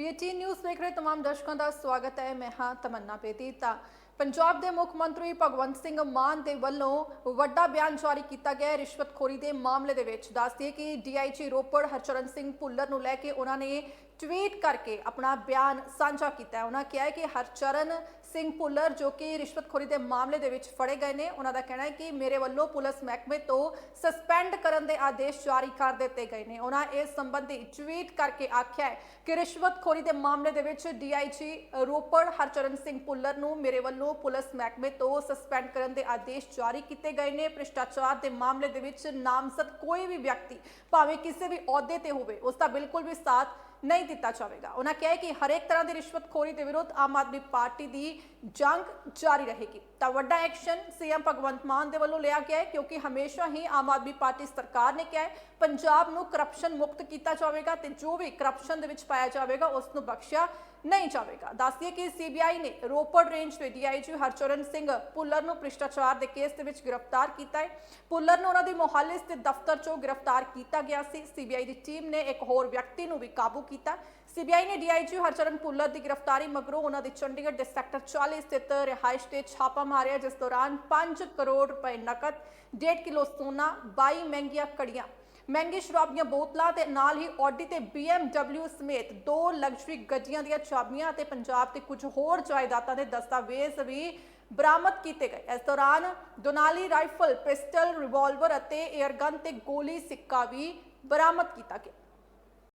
PAT news देख रहे तमाम दर्शकों का स्वागत है मैं हाँ तमन्ना पेतीता ਪੰਜਾਬ ਦੇ ਮੁੱਖ ਮੰਤਰੀ ਭਗਵੰਤ ਸਿੰਘ ਮਾਨ ਦੇ ਵੱਲੋਂ ਵੱਡਾ ਬਿਆਨ ਜਾਰੀ ਕੀਤਾ ਗਿਆ ਹੈ। ਰਿਸ਼ਵਤਖੋਰੀ ਦੇ ਮਾਮਲੇ ਦੇ ਵਿੱਚ ਦੱਸਦੀਏ ਕਿ ਡੀਆਈਜੀ ਰੋਪੜ ਹਰਚਰਨ ਸਿੰਘ ਭੁੱਲਰ ਨੂੰ ਲੈ ਕੇ ਉਹਨਾਂ ਨੇ ਟਵੀਟ ਕਰਕੇ ਆਪਣਾ ਬਿਆਨ ਸਾਂਝਾ ਕੀਤਾ ਹੈ। ਉਹਨਾਂ ਕਿਹਾ ਹੈ ਕਿ ਹਰਚਰਨ ਸਿੰਘ ਭੁੱਲਰ ਜੋ ਕਿ ਰਿਸ਼ਵਤਖੋਰੀ ਦੇ ਮਾਮਲੇ ਦੇ ਵਿੱਚ ਫੜੇ ਗਏ ਨੇ, ਉਹਨਾਂ ਦਾ ਕਹਿਣਾ ਹੈ ਕਿ ਮੇਰੇ ਵੱਲੋਂ ਪੁਲਿਸ ਮਹਿਕਮੇ ਤੋਂ ਸਸਪੈਂਡ ਕਰਨ ਦੇ ਆਦੇਸ਼ ਜਾਰੀ ਕਰ ਦਿੱਤੇ ਗਏ ਨੇ। ਉਹਨਾਂ ਇਸ ਸੰਬੰਧੀ ਟਵੀਟ ਕਰਕੇ ਆਖਿਆ ਹੈ ਕਿ ਰਿਸ਼ਵਤਖੋਰੀ ਦੇ ਮਾਮਲੇ ਦੇ ਵਿੱਚ ਡੀਆਈਜੀ ਰੋਪੜ ਹਰਚਰਨ ਸਿੰਘ ਭੁੱਲਰ ਨੂੰ ਮੇਰੇ ਵੱਲੋਂ ਪੁਲਿਸ ਮਹਿਕਮੇ ਤੋਂ ਸਸਪੈਂਡ ਕਰਨ ਦੇ ਆਦੇਸ਼ ਜਾਰੀ ਕੀਤੇ ਗਏ ਨੇ। ਭ੍ਰਿਸ਼ਟਾਚਾਰ ਦੇ ਮਾਮਲੇ ਦੇ ਵਿੱਚ ਨਾਮਜ਼ਦ ਕੋਈ ਵੀ ਵਿਅਕਤੀ, ਭਾਵੇਂ ਕਿਸੇ ਵੀ ਅਹੁਦੇ ਤੇ ਹੋਵੇ, ਉਸ ਦਾ ਬਿਲਕੁਲ ਵੀ ਸਾਥ ਨਹੀਂ ਦਿੱਤਾ ਜਾਵੇਗਾ। ਉਹਨਾਂ ਕਿਹਾ ਕਿ ਹਰੇਕ ਤਰ੍ਹਾਂ ਦੀ ਰਿਸ਼ਵਤਖੋਰੀ ਦੇ ਵਿਰੁੱਧ ਆਮ ਆਦਮੀ ਪਾਰਟੀ ਦੀ ਜੰਗ ਜਾਰੀ ਰਹੇਗੀ। ਤਾਂ ਵੱਡਾ ਐਕਸ਼ਨ ਸੀਐਮ ਭਗਵੰਤ ਮਾਨ ਦੇ ਵੱਲੋਂ ਲਿਆ ਗਿਆ ਹੈ, ਕਿਉਂਕਿ ਹਮੇਸ਼ਾ ਹੀ ਆਮ ਆਦਮੀ ਪਾਰਟੀ ਸਰਕਾਰ ਨੇ ਕਿਹਾ ਹੈ, ਪੰਜਾਬ ਨੂੰ ਕਰਪਸ਼ਨ ਮੁਕਤ ਕੀਤਾ ਜਾਵੇਗਾ ਤੇ ਜੋ ਵੀ ਕਰਪਸ਼ਨ ਦੇ ਵਿੱਚ ਪਾਇਆ ਜਾਵੇਗਾ ਉਸ ਨੂੰ ਬਖਸ਼ਿਆ ਨਹੀਂ ਜਾਵੇਗਾ। ਦੱਸਦੀਏ ਕਿ ਸੀਬੀਆਈ ਨੇ ਰੋਪੜ ਰੇਂਜ ਦੇ ਡੀਆਈਜੀ ਹਰਚਰਨ ਸਿੰਘ ਪੁੱਲਰ ਨੂੰ ਭ੍ਰਿਸ਼ਟਾਚਾਰ ਦੇ ਕੇਸ ਦੇ ਵਿੱਚ ਗ੍ਰਿਫਤਾਰ ਕੀਤਾ ਹੈ। ਪੁੱਲਰ ਨੂੰ ਉਹਨਾਂ ਦੀ ਮੋਹਾਲੀ ਸਥਿਤ ਦਫ਼ਤਰ ਚੋਂ ਗ੍ਰਿਫਤਾਰ ਕੀਤਾ ਗਿਆ ਸੀ। ਸੀਬੀਆਈ ਦੀ ਟੀਮ ਨੇ ਇੱਕ ਹੋਰ ਵਿਅਕਤੀ ਨੂੰ ਵੀ ਕਾਬੂ ਕੀਤਾ। ਸੀਬੀਆਈ ਨੇ ਡੀਆਈਜੀ ਹਰਚਰਨ ਪੁੱਲਰ ਦੀ ਗ੍ਰਿਫਤਾਰੀ ਮਗਰੋਂ ਉਹਨਾਂ ਦੀ ਚੰਡੀਗੜ੍ਹ ਦੇ ਸੈਕਟਰ 40 ਸਥਿਤ ਰਿਹਾਇਸ਼ ਤੇ ਛਾਪਾ ਮਾਰਿਆ, ਜਿਸ ਦੌਰਾਨ 5 ਕਰੋੜ ਰੁਪਏ ਨਕਦ 1.5 ਕਿਲੋ ਸੋਨਾ 22 ਮਹਿੰਗੀਆਂ ਕੜੀਆਂ ਮਹਿੰਗੀ ਸ਼ਰਾਬ ਦੀਆਂ ਬੋਤਲਾਂ ਤੇ ਨਾਲ ਹੀ ਆਡੀ ਤੇ BMW ਸਮੇਤ ਦੋ ਲਗਜ਼ਰੀ ਗੱਡੀਆਂ ਦੀਆਂ ਚਾਬੀਆਂ ਅਤੇ ਪੰਜਾਬ ਤੇ ਕੁਝ ਹੋਰ ਜਾਇਦਾਦਾਂ ਦੇ ਦਸਤਾਵੇਜ਼ ਵੀ ਬਰਾਮਦ ਕੀਤੇ ਗਏ। ਇਸ ਦੌਰਾਨ ਦੋਨਾਲੀ ਰਾਈਫਲ ਪਿਸਟਲ ਰਿਵਾਲਵਰ ਅਤੇ 에ਅਰਗਨ ਤੇ ਗੋਲੀ ਸਿੱਕਾ ਵੀ ਬਰਾਮਦ ਕੀਤਾ ਗਿਆ।